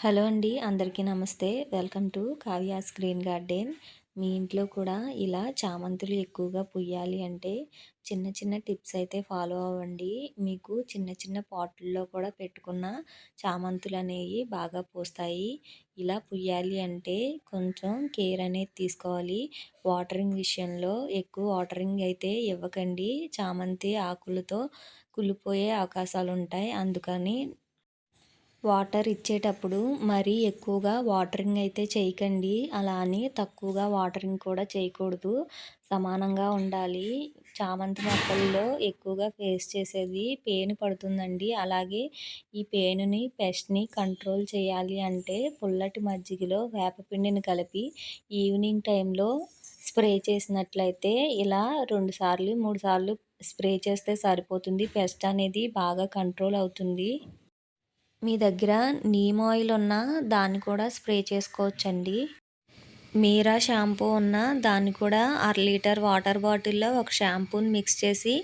Hello అండి అందరికీ నమస్తే. Welcome to Kavya's green garden. మీ ఇంట్లో కూడా ఇలా చామంతులు ఎక్కువగా పుయ్యాలి అంటే చిన్న చిన్న టిప్స్ అయితే ఫాలో అవ్వండి. మీకు చిన్న చిన్న పాటుల్లో కూడా పెట్టుకున్న చామంతులు అనేవి బాగా పూస్తాయి. ఇలా పుయ్యాలి అంటే కొంచెం కేర్ అనేది తీసుకోవాలి. వాటరింగ్ విషయంలో ఎక్కువ వాటరింగ్ అయితే ఇవ్వకండి. చామంతి ఆకులతో కుళ్ళిపోయే అవకాశాలు ఉంటాయి. అందుకని వాటర్ ఇచ్చేటప్పుడు మరీ ఎక్కువగా వాటరింగ్ అయితే చేయకండి. అలా అని తక్కువగా వాటరింగ్ కూడా చేయకూడదు. సమానంగా ఉండాలి. చామంతి మొక్కల్లో ఎక్కువగా ఫేస్ చేసేది పేను పడుతుందండి. అలాగే ఈ పేనుని పెస్ట్ని కంట్రోల్ చేయాలి అంటే పుల్లటి మజ్జిగలో వేపపిండిని కలిపి ఈవినింగ్ టైంలో స్ప్రే చేసినట్లయితే ఇలా రెండు సార్లు మూడు సార్లు స్ప్రే చేస్తే సరిపోతుంది. పెస్ట్ అనేది బాగా కంట్రోల్ అవుతుంది. మీ దగ్గర నీమ్ ఆయిల్ ఉన్న దాన్ని కూడా స్ప్రే చేసుకోవచ్చండి. మీరా షాంపూ ఉన్న దాన్ని కూడా అర లీటర్ వాటర్ బాటిల్లో ఒక షాంపూని మిక్స్ చేసి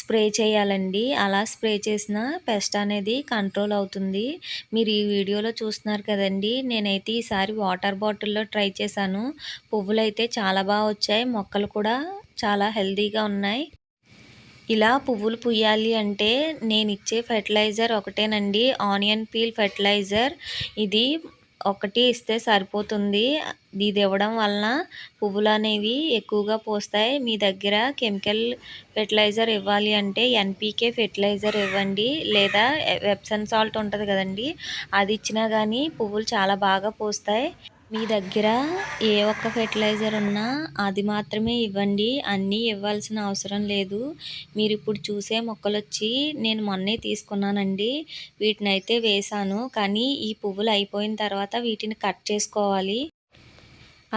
స్ప్రే చేయాలండి. అలా స్ప్రే చేసిన పెస్ట్ అనేది కంట్రోల్ అవుతుంది. మీరు ఈ వీడియోలో చూస్తున్నారు కదండి నేనైతే ఈసారి వాటర్ బాటిల్లో ట్రై చేశాను. పువ్వులు అయితే చాలా బాగా వచ్చాయి మొక్కలు కూడా చాలా హెల్తీగా ఉన్నాయి. ఇలా పువ్వులు పుయ్యాలి అంటే నేను ఇచ్చే ఫెర్టిలైజర్ ఒకటేనండి. Onion peel fertiliser. ఇది ఒకటి ఇస్తే సరిపోతుంది. ఇది ఇవ్వడం వలన పువ్వులు అనేవి ఎక్కువగా పోస్తాయి. మీ దగ్గర కెమికల్ ఫెర్టిలైజర్ ఇవ్వాలి అంటే ఎన్పీకే ఫెర్టిలైజర్ ఇవ్వండి. లేదా వెప్సన్ సాల్ట్ ఉంటుంది కదండి. అది ఇచ్చినా కానీ పువ్వులు చాలా బాగా పోస్తాయి. మీ దగ్గర ఏ ఒక్క ఫెర్టిలైజర్ ఉన్నా అది మాత్రమే ఇవ్వండి. అన్నీ ఇవ్వాల్సిన అవసరం లేదు. మీరు ఇప్పుడు చూసే మొక్కలు వచ్చి నేను మొన్నే తీసుకున్నానండి. వీటిని అయితే వేశాను. కానీ ఈ పువ్వులు అయిపోయిన తర్వాత వీటిని కట్ చేసుకోవాలి.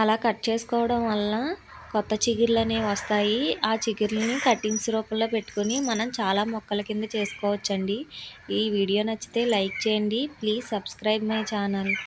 అలా కట్ చేసుకోవడం వల్ల కొత్త చిగుర్లు అనేవి వస్తాయి. ఆ చిగుర్లని కటింగ్స్ రూపంలో పెట్టుకొని మనం చాలా మొక్కల కింద చేసుకోవచ్చండి. ఈ వీడియో నచ్చితే లైక్ చేయండి. Please subscribe my channel.